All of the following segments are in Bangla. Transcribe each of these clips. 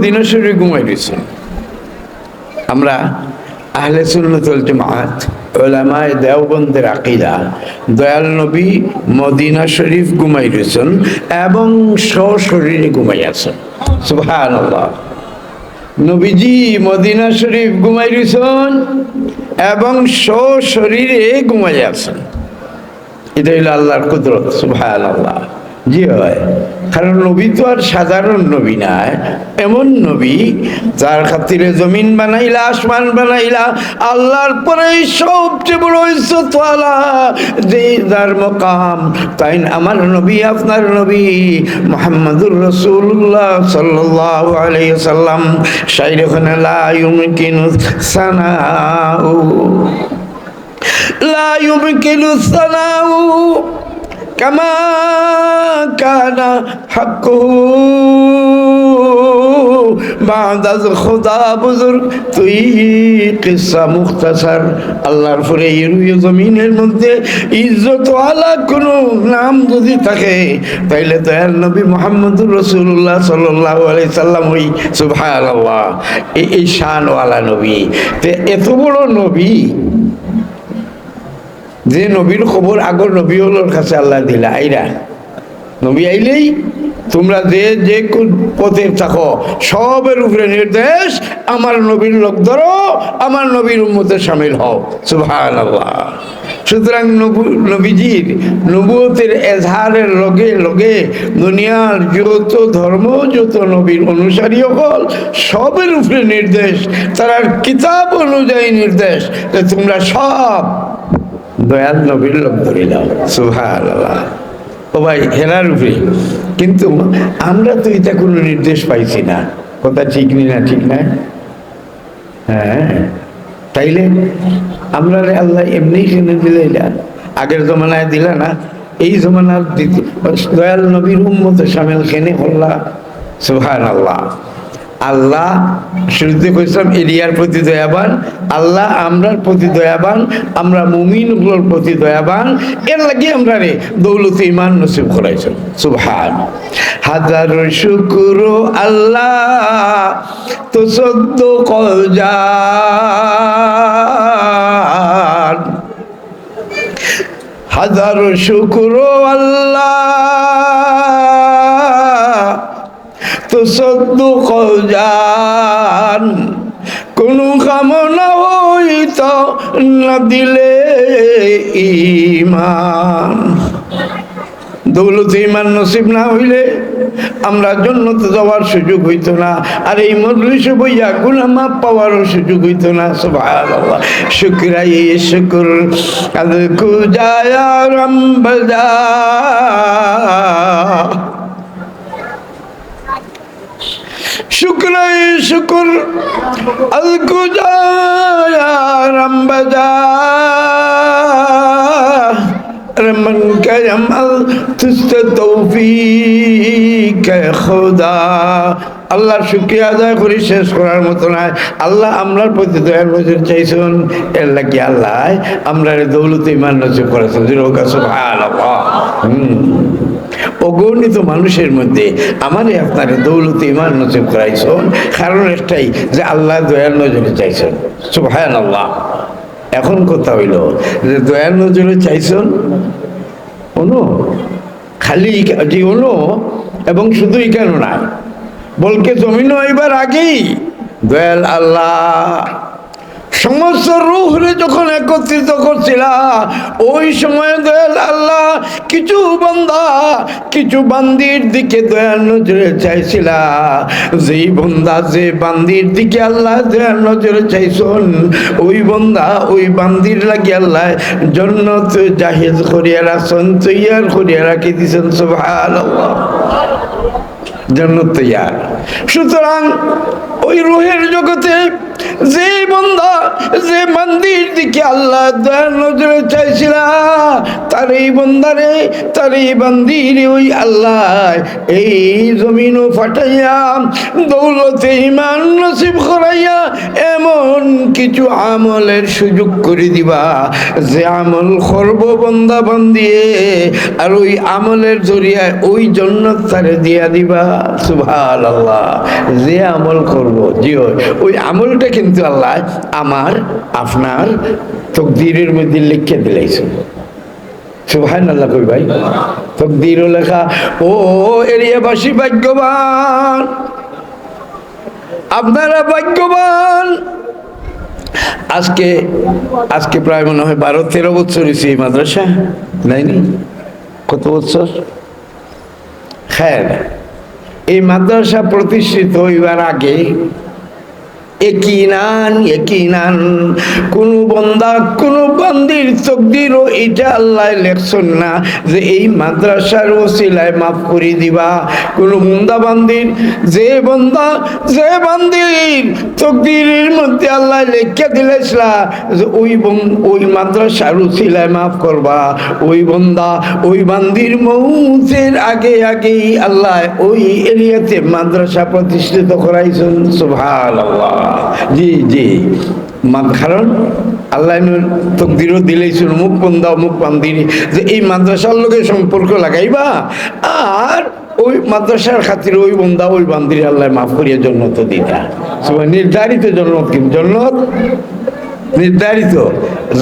দিনের শরীরে ঘুমাই রয়েছে আমরা আহলে সুন্নতুল জামাত ওলামায় দেওবন্দের আকিদা, দয়াল নবী মদিনা শরীফ ঘুমাই রয়েছেন এবং সশরীরে ঘুমাই আছেন। সুবহানাল্লাহ। নবীজি মদিনা শরীফ ঘুমাই রয়েছেন এবং সশরীরে ঘুমাই আছেন। এটা হইল আল্লাহর কুদরত সুভায়াল আল্লাহ জি হয়। কারণ নবী তো আর সাধারণ নবী না, এমন নবী যার খাতিরে জমিন বানাইলা, আসমান বানাইলা, আল্লাহর পরে সবচেয়ে বড় ইজ্জতওয়ালা, যে যার মকাম, তাই আমার নবী, আপনার নবী মোহাম্মদুর রসুল্লাহ সাল্লাম আলাইসাল্লাম সাইরখানে লা ইউমকিনু কামা কানা হাক্কু বাদাজ খোদা বুজুর্গ, তুই কিসা মুখতাসার আল্লাহর পরে ইরুয় জমিনের মধ্যে ইজ্জত আলা কোনো নাম যদি থাকে, তাইলে তো এর নবী মোহাম্মদুর রসুল্লাহ সাল্লাহ আলি সাল্লাম ওই সুভায় আল্লাহ এই শানওয়ালা নবী। তে এত বড় নবী যে নবীর খবর আগর নবী হলোর কাছে আল্লাহ দিলা, আইরা। নবী আইলেই তোমরা যে যে পথে থাকো, সবের উপরে নির্দেশ, আমার নবীর লোক ধরো, আমার নবীর উন্মতে সামিল হও। সুভান সুতরাং নবু- নবীজির নবুয়তের এজহারের লগে লগে দুনিয়ার যত ধর্ম, যত নবীর অনুসারী হল সবের উপরে নির্দেশ তারা কিতাব অনুযায়ী নির্দেশ যে তোমরা সব দয়াল নবীর লোক ধরে নাও সুভান ও ভাই হেরার উপরে কিন্তু আমরা তো এটা কোনো নির্দেশ পাইছি না। কথা ঠিক নি না ঠিক না হ্যাঁ। তাইলে আমরা আল্লাহ এমনি কিনে দিলে আগের জমানায় দিলা না, এই জমানার দয়াল নবীর উম্মত সামিল খেনে হল্লা সুহান আল্লাহ আল্লাহ শুরুতে কইসাম এরিয়ার প্রতি দয়াবান, আল্লাহ আমরার প্রতি দয়াবান, আমরা মুমিনগুলোর প্রতি দয়াবান, এর লাগি আমরা রে দৌলত ইমান নসিব করাইছেন। সুবহান। হাজার শুক্র আল্লাহ, তো সদ্য কজান হাজার শুক্র আল্লাহ সদ্য কজান কোনো কামনা হইত না দিলে ইমান দৌলত ইমান নসিব না হইলে আমরা জন্নত যাওয়ার সুযোগ হইতো না। আর এই মজলিস বইয়া গুলামা পাওয়ারও সুযোগ হইতো না, সুবহানাল্লাহ। শুকরাই শুকর। আদ কুজায়া রম্বজা শুক্রাই শুকুর, আল কুজায়া রম্বজা। রমন কয়মাল তুস্ত তৌফিক খোদা। আল্লাহর শুক্রিয়া আদায় করি, শেষ করার মতো নয় আল্লাহ আমরার প্রতি দয়ার নজর চাইছেন, এর লাগি আল্লাহ আমরা দৌলত ইমান নজর করেছেন। অগণিত মানুষের মধ্যে আমারই আপনার দৌলত ইমান নজর করাইছেন। কারণ একটাই যে আল্লাহ দয়ার নজরে চাইছেন। সুভায়ান আল্লাহ এখন কথা হইল যে দয়ার নজরে চাইছেন? অনু? খালি যে অনু? এবং শুধুই কেন না বলকে জমিন হইবার আগেই দয়াল আল্লাহ সমস্ত রুহরে যখন একত্রিত করছিল ওই সময় দয়াল আল্লাহ কিছু বান্দা, কিছু বান্দির দিকে দয়াল নজরে চাইছিল। যেই বন্দা, যে বান্দির দিকে আল্লাহ দয়াল নজরে চাইছন, ওই বন্দা, ওই বান্দির লাগি আল্লাহ জন্য জন্নত জাহিজ করিয়া রাখছেন, তৈয়ার করিয়া রাখি দিছেন, সুবহানাল্লাহ। জন্নত তৈয়ার। সুতরাং ওই রুহের জগতে যে বন্ধা যে মন্দির দিকে আল্লাহ দয়ার নজরে চাইছিল, তার এই বন্দারে, তার এই মন্দির ওই আল্লাহ এই জমিনও ফাটাইয়া দৌলতে ইমান নসিব এমন কিছু আমলের সুযোগ করে দিবা। যে আমল করব বন্দা বান্দিয়ে আর ওই আমলের জরিয়ায় ওই জন্নত তারে দিয়া দিবা। সুভাল আল্লাহ যে আমল করব, জি ওই আমলটা কিন্তু আল্লাহ আমার, আপনার তকদিরের মধ্যে লিখে দিলাইছে। সুভান আল্লাহ কই ভাই? তকদিরও লেখা, ও এরিয়াবাসী ভাগ্যবান। আপনারা ভাগ্যবান। আজকে আজকে প্রায় মনে হয় বারো, তেরো বছর হয়েছে এই মাদ্রাসা নাইনি কত বছর? হ্যাঁ এই মাদ্রাসা প্রতিষ্ঠিত হইবার আগে একিনান একিনান। কোন বন্দা, কোন বান্দির তকদিরও এটা আল্লাহ লেখছেন না যে এই মাদ্রাসার ওসিলায় মাফ করে দিবা। কোন বন্দা, বান্দির, যে বন্দা, যে বান্দির তকদিরের মধ্যে আল্লাহ লেখা দিলেছিলা যে ওই ওই মাদ্রাসার ওসিলায় মাফ করবা। ওই বন্দা, ওই বান্দির মৌতের আগে আগেই আল্লাহ ওই এরিয়াতে মাদ্রাসা প্রতিষ্ঠিত করাইছেন। সুভাল আল্লাহ জি জি। কারণ আল্লাহ তকদিরও দিলেইছেন অমুক বন্দা অমুক বান্দির যে এই মাদ্রাসার লোকে সম্পর্ক লাগাইবা, আর ওই মাদ্রাসার খাতির ওই বন্দা ওই বান্দির আল্লাহ মাফ করিয়া জন্নত দিতা। নির্ধারিত জন্নত কিন্তু জন্নত? নির্ধারিত।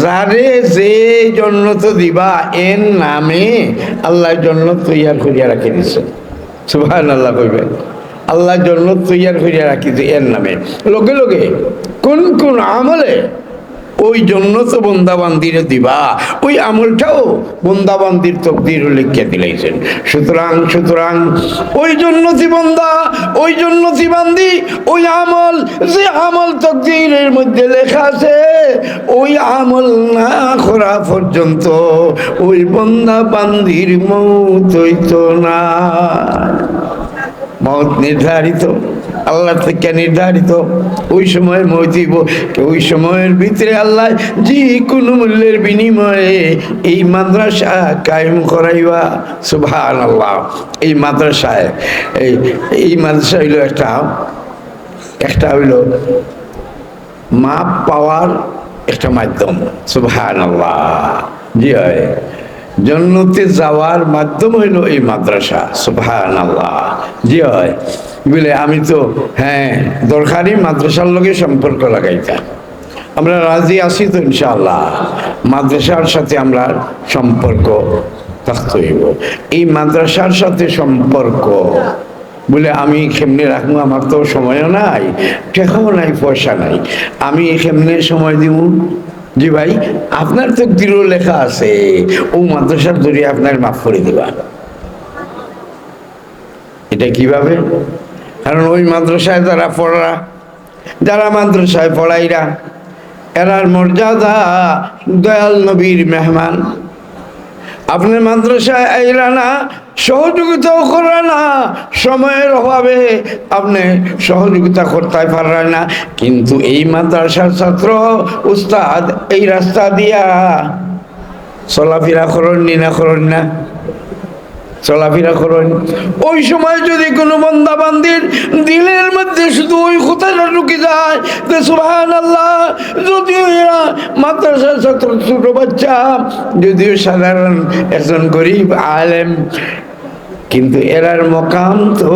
যারে যে জন্নত দিবা, এর নামে আল্লাহ জন্নত তৈয়ার করিয়া রাখি দিছে। সুভান আল্লাহ কইবেন। আল্লাহ জন্য তৈয়ার করিয়া রাখিছে এর নামে। লোকে লোকে কোন কোন আমলে ওই জন্য তো বন্দাবান্দিরে দিবা, ওই আমলটাও বন্দাবান্দির তকদির লিখে দিলাইছেন। সুতরাং সুতরাং ওই জন্যতি বন্দা, ওই জন্যতি বান্দি, ওই আমল, যে আমল তকদিরের মধ্যে লেখা আছে, ওই আমল না করা পর্যন্ত ওই বন্দা বান্দির মৌত হইতো না। মত নির্ধারিত আল্লাহ থেকে নির্ধারিত। ওই সময় মৌতিব ওই সময়ের ভিতরে আল্লাহ যে কোনো মূল্যের বিনিময়ে এই মাদ্রাসা কায়েম করাইবা। সুভান আল্লাহ এই মাদ্রাসায়, এই এই মাদ্রাসা হইল একটা একটা হইল মাপ পাওয়ার একটা মাধ্যম। সুভান আল্লাহ জি হয়। জন্নতে যাওয়ার মাধ্যম হইল এই মাদ্রাসা সুভান আল্লাহ জি হয়। বলে আমি তো হ্যাঁ দরকারি মাদ্রাসার লগে সম্পর্ক লাগাইতাম। আমরা রাজি আছি তো ইনশাআল্লাহ। মাদ্রাসার সাথে আমরা সম্পর্ক থাকতে হইব। এই মাদ্রাসার সাথে সম্পর্ক, বলে আমি কেমনে রাখব? আমার তো সময়ও নাই, টাকাও নাই, পয়সা নাই। আমি কেমনে সময় দিব জি ভাই, আপনার তো দৃঢ় লেখা আছে, ও মাদ্রাসার জরিয়ে আপনার মাফ করে দেবা। এটা কীভাবে? কারণ ওই মাদ্রাসায় যারা পড়া, যারা মাদ্রাসায় পড়াইরা, এরার মর্যাদা দয়াল নবীর মেহমান। আপনার মাদ্রাসায় আইলা না, সহযোগিতাও করে না, সময়ের অভাবে আপনি সহযোগিতা করতে পারলেন না। কিন্তু এই মাদ্রাসার ছাত্র, উস্তাদ, এই রাস্তা দিয়া চলাফেরা করেননি না করেন না? চলাফেরা করেন। ওই সময় যদি কোনো বন্দা বান্দির দিলের মধ্যে শুধু ওই কথাটা ঢুকে যায় সুহান আল্লাহ যদিও এরা মাদ্রাসার ছাত্র, ছোট বাচ্চা, যদিও সাধারণ একজন গরিব আলেম কিন্তু এরার মকাম তো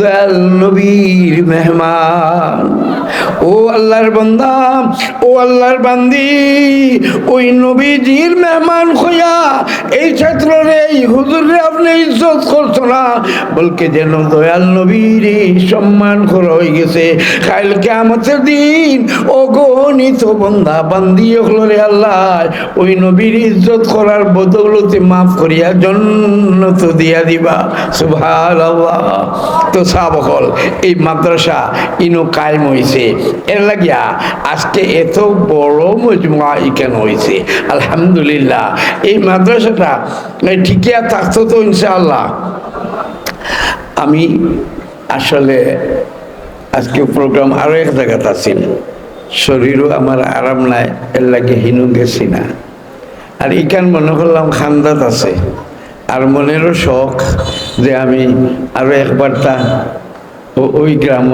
দয়াল নবীর মেহমান। ও আল্লাহর বান্দা, ও আল্লাহর বান্দি, ওই নবীজির মেহমান হইয়া এই ছাত্ররে এই হুজুরে আপনি ইজ্জত করছ না, বলকে যেন দয়াল নবীর সম্মান করা হয়ে গেছে। কালকে আমাদের দিন, ও গণিত বন্ধা বান্দি হলরে আল্লাহ, ওই নবীর ইজ্জত করার বদৌলতে মাফ করিয়া জন্নত দিয়া দিবা। সুভাল তো সাবকল এই মাদ্রাসা ইনো কায়েম হয়েছে এর লাগিয়া আজকে এত বড় মজমুয়া কেন হয়েছে আলহামদুলিল্লাহ। এই মাদ্রাসাটা ঠিকিয়া থাকতো তো ইনশাআল্লাহ। আমি আসলে আজকে প্রোগ্রাম আরও এক জায়গাতে আছি। শরীরও আমার আরাম নাই, এর লাগে হিনু গেছি না। আর ইকান মনে করলাম খান্দাত আছে। আর মনেরও শখ যে আমি আরও একবার তা ওই গ্রাম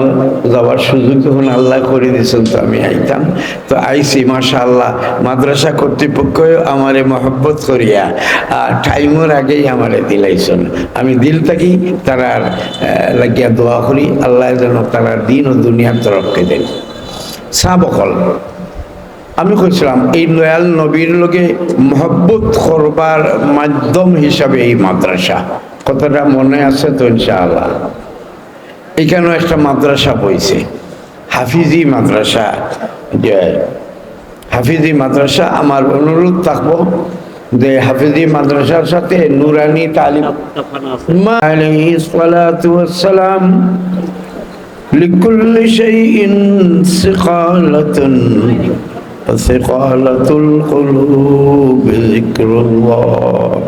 যাওয়ার সুযোগ যখন আল্লাহ করে দিয়েছেন তো আমি আইতাম। তো আইসি মাশা আল্লাহ মাদ্রাসা কর্তৃপক্ষ আমারে মহব্বত করিয়া আর টাইমের আগেই আমারে দিলাইছেন। আমি দিল থাকি তারা আর, আহ, লাগিয়া দোয়া করি আল্লাহ যেন তারা দিন ও দুনিয়ার তরফকে দেন। সাবকল। আমি কইছিলাম এই নয়াল নবীর লগে মহব্বত করবার মাধ্যম হিসাবে এই মাদ্রাসা কথাটা মনে আছে তো ইনশাআল্লাহ এখানেও একটা মাদ্রাসা বইছে হাফিজি মাদ্রাসা যে হাফিজি মাদ্রাসা আমার অনুরোধ থাকবো যে হাফিজি মাদ্রাসার সাথে নুরানি তালিম عليه الصلاة والسلام لكل شيء سقالة وثقالة القلوب ذكر الله.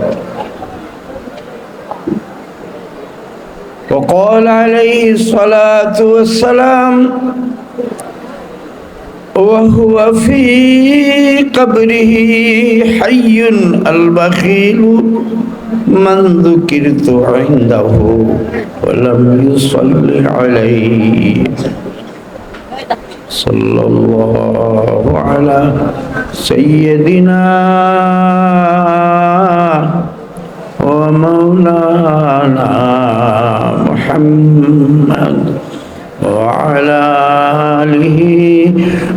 وقال عليه الصلاة والسلام وهو في قبره حي البخيل من ذكرت عنده ولم يصل عليه. صلى الله على سيدنا ومولانا محمد وعلى آله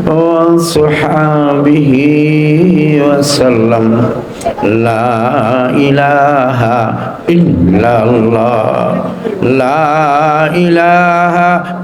وصحابه وسلم. لا إله إلا الله. لا إله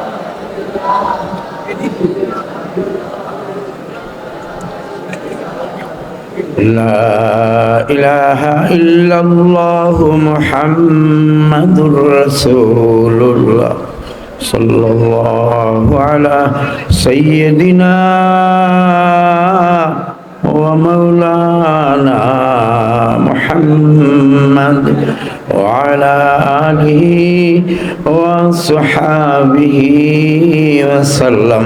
لا إله إلا الله محمد رسول الله صلى الله على سيدنا ومولانا محمد وعلى آله وصحابه وسلم.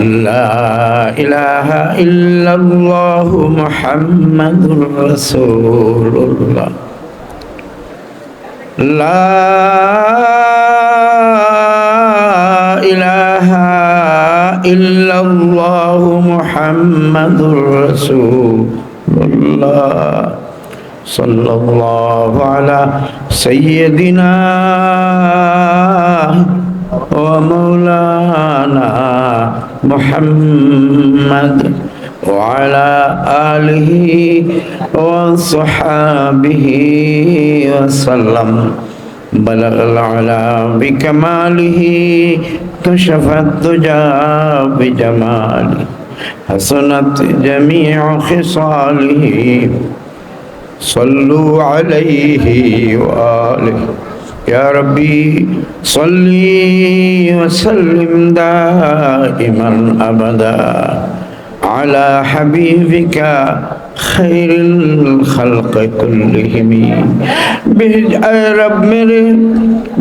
لا إله إلا الله محمد رسول الله لا إله إلا الله محمد رسول الله صلى الله على سيدنا ومولانا محمد وعلى آله وصحابه وسلم. بلغ العلا بكماله كشف الدجى بجماله حسنت جميع خصاله. صلوا عليه وآله. يا ربي صل وسلم دائما أبدا على حبيبك خير الخلق كلهم اے رب میرے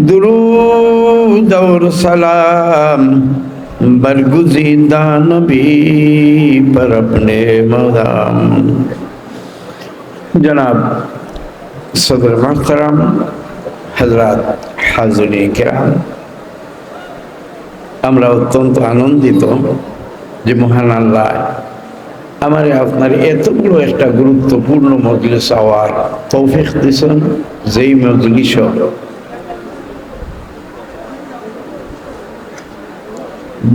درود اور سلام برگزیدہ نبی پر اپنے مدام جناب صدر محترم হজরাত হাজুনি কেরাম, আমরা অত্যন্ত আনন্দিত যে মহান আল্লাহ আমার আপনার এতগুলো একটা গুরুত্বপূর্ণ মজলিস আওয়ার তৌফিক দিছেন যেই মজলিস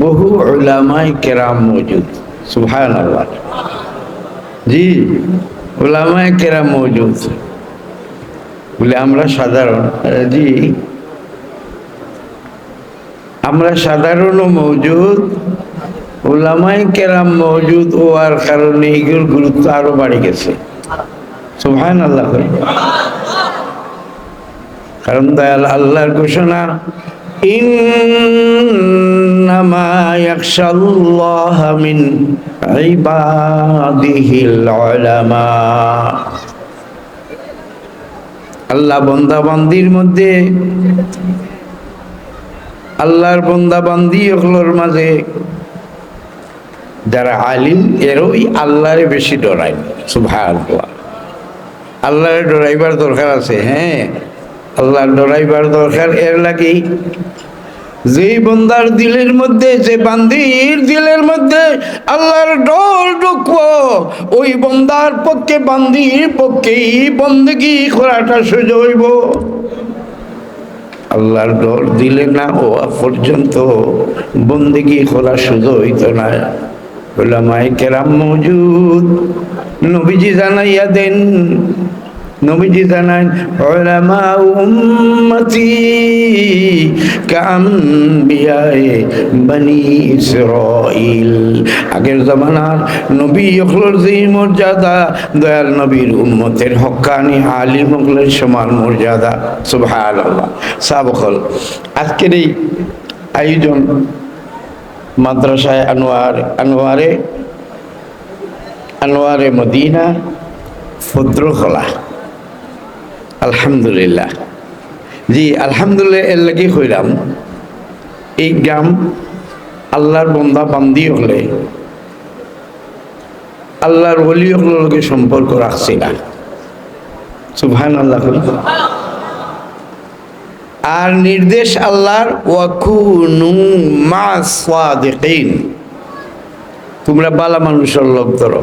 বহু ওলামাই কেরাম মজুদ সুভায়ন আল্লাহ জি ওলামায় কেরাম মজুদ। বলে, আমরা সাধারণ। জি। আমরা সাধারণ মজুদ। ওলামাই কেরাম মজুদ হওয়ার কারণে এগুলোর গুরুত্ব আরও বাড়ে গেছে। আল্লাহ কারণ দয়াল আল্লাহর ঘোষণা, ইন্নামা আল্লাহ বন্দাবান্দির মধ্যে, আল্লাহর বন্দাবান্দি ওগুলোর মাঝে যারা আলিম এরই আল্লাহরে বেশি সুভান আল্লাহরে ডরাইবার দরকার আছে হ্যাঁ। আল্লাহর ডরাইবার দরকার, এর লাগি যেই বন্দার দিলের মধ্যে, যে বান্দির দিলের মধ্যে আল্লাহর ডর ঢুকবো, ওই বন্দার পক্ষে, বান্দির পক্ষেই বন্দেগি করাটা সোজা হইব। আল্লাহর ডর দিলে না হওয়া পর্যন্ত বন্দেগি করা সুযোগ হইত না। ওলামাই কেরাম মজুদ, নবীজি জানাইয়া দেন নবীজি জানান ওলামা উম্মতি কাম্বিয়ায়ে বনি ইসরাইল আগের জামানার নবী হকলের যে মর্যাদা, দয়াল নবীর উম্মতের হক্কানি আলিম হকলের সমান মর্যাদা, সুবহানাল্লাহ। সাবকল, আজকের এই আয়োজন মাদ্রাসায় আনোয়ার, আনোয়ারে আনোয়ারে মদিনা ফদ্রখলা আলহামদুলিল্লাহ। জি, আলহামদুলিল্লাহ, এর লাগি হইলাম এই গ্রাম আল্লাহর বন্দা বান্দি হলে আল্লাহর অলি হলকে সম্পর্ক রাখছি না। সুবহান আল্লাহ আর নির্দেশ আল্লাহর তোমরা বালা মানুষের লোক ধরো।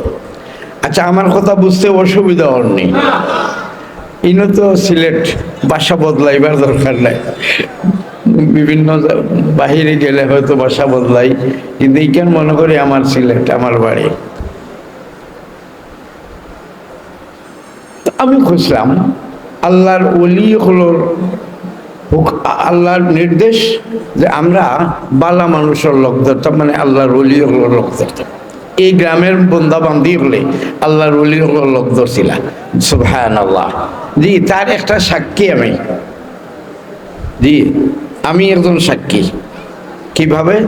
আচ্ছা আমার কথা বুঝতে অসুবিধা হর নেই ইনো তো সিলেট বাসা বদলাইবার দরকার নাই। বিভিন্ন বাহিরে গেলে হয়তো বাসা বদলাই, কিন্তু এইখান মনে করি আমার সিলেট, আমার বাড়ি। আমি খুঁজলাম, আল্লাহর অলি হলোর আল্লাহর নির্দেশ যে আমরা বালা মানুষের লোক ধরতাম মানে আল্লাহর অলি হলোর লোক ধরতাম। এই গ্রামের বন্দা বান্দি হলে আল্লাহর অলি হলোর লোক ধরছিল সুবহান আল্লাহ জি, তার একটা সাক্ষী আমি। জি, আমি একজন সাক্ষী। কীভাবে?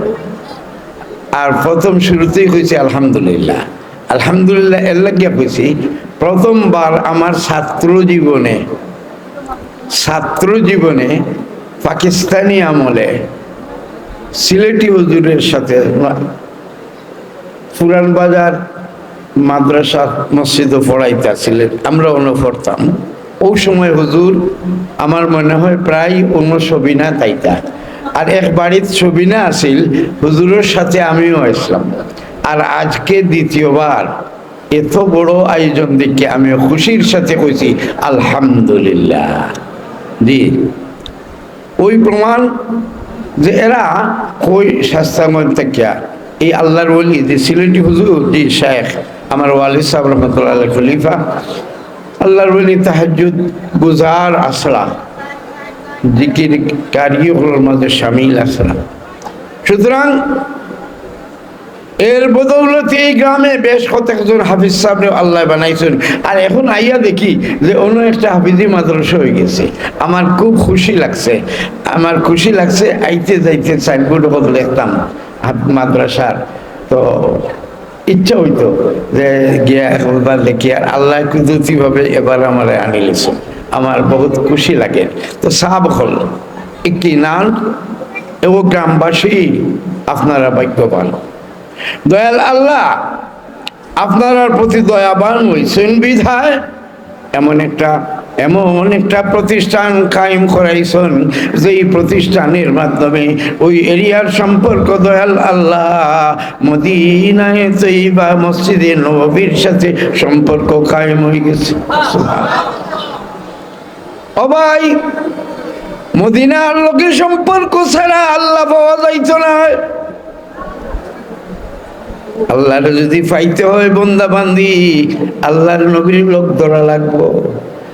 আর প্রথম শুরুতেই হয়েছে আলহামদুলিল্লাহ। আলহামদুলিল্লাহ, এর লাগিয়া কইছি, প্রথমবার আমার ছাত্র জীবনে ছাত্র জীবনে পাকিস্তানি আমলে সিলেটি হুজুরের সাথে পুরান বাজার মাদ্রাসা মসজিদও পড়াইতেছিলেন। আমরা অন্য পড়তাম। ওই সময় হুজুর আমার মনে হয় প্রায় অন্য ছবি না তাইতা। আর এক বাড়ির ছবি না আসিল হুজুরের সাথে আমিও আসলাম। আর আজকে দ্বিতীয়বার এত বড় আয়োজন দেখে আমি খুশির সাথে কইছি, আলহামদুলিল্লাহ। জি। ওই প্রমাণ যে এরা কই শাস্তাময় থাকিয়া এই আল্লাহর ওলি যে সিলেটি হুজুর, জি শেখ আমার ওয়ালিদ সাহেব রহমতুল্লাহ খলিফা। আল্লাহর ওলি তাহাজুদ গুজার আসলা জিকির কারিগুলোর মধ্যে সামিল আসলা সুতরাং এর বদৌলতে এই গ্রামে বেশ কতজন হাফিজ সাহেব আল্লাহ বানাইছেন। আর এখন আইয়া দেখি যে অন্য একটা হাফিজি মাদ্রাসা হয়ে গেছে। আমার খুব খুশি লাগছে। আমার খুশি লাগছে, আইতে যাইতে সাইনবোর্ড বদলে দেখতাম মাদ্রাসার। তো ইচ্ছা হইতো যে গিয়া পারলে কি আর আল্লাহ কিন্তু কীভাবে এবার আমার আনিলেছে আমার বহুত খুশি লাগে। তো সাব হল, একটি নান ও গ্রামবাসী আপনারা ভাগ্যবান। দয়াল আল্লাহ আপনার প্রতি দয়াবান হয়েছেন বিধায় এমন একটা এমন একটা প্রতিষ্ঠান কায়েম করাইছেন, যেই প্রতিষ্ঠানের মাধ্যমে ওই এরিয়ার সম্পর্ক দয়াল আল্লাহ মদিনায় তৈবা মসজিদে নবীর সাথে সম্পর্ক কায়েম হয়ে গেছে। অবাই মদিনার লোকের সম্পর্ক ছাড়া আল্লাহ পাওয়া যাইত না। আল্লাহর যদি পাইতে হয় বন্দা বান্দি আল্লাহর নবীর লোক ধরা লাগবো।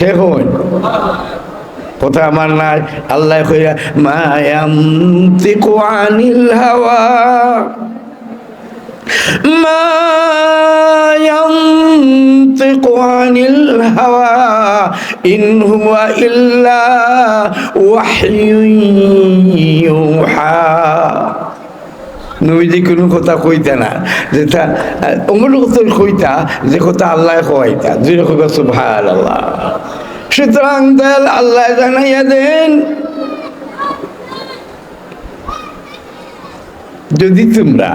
কে হন কথা আমার নাই? আল্লাহ কইরা মায়ামতিকু আনিল হাওয়া। মায়ামতিকু আনিল হাওয়া, ইন হুয়া ইল্লা ওয়াহয়ু ইউহা। নবীজি কোনো কথা কইতা না, যে অমর কথা কইতা, যে কথা আল্লাহ কইতা দুই রকম সুভাল আল্লাহ সুতরাং দেল আল্লাহ জানাইয়া দেন, যদি তোমরা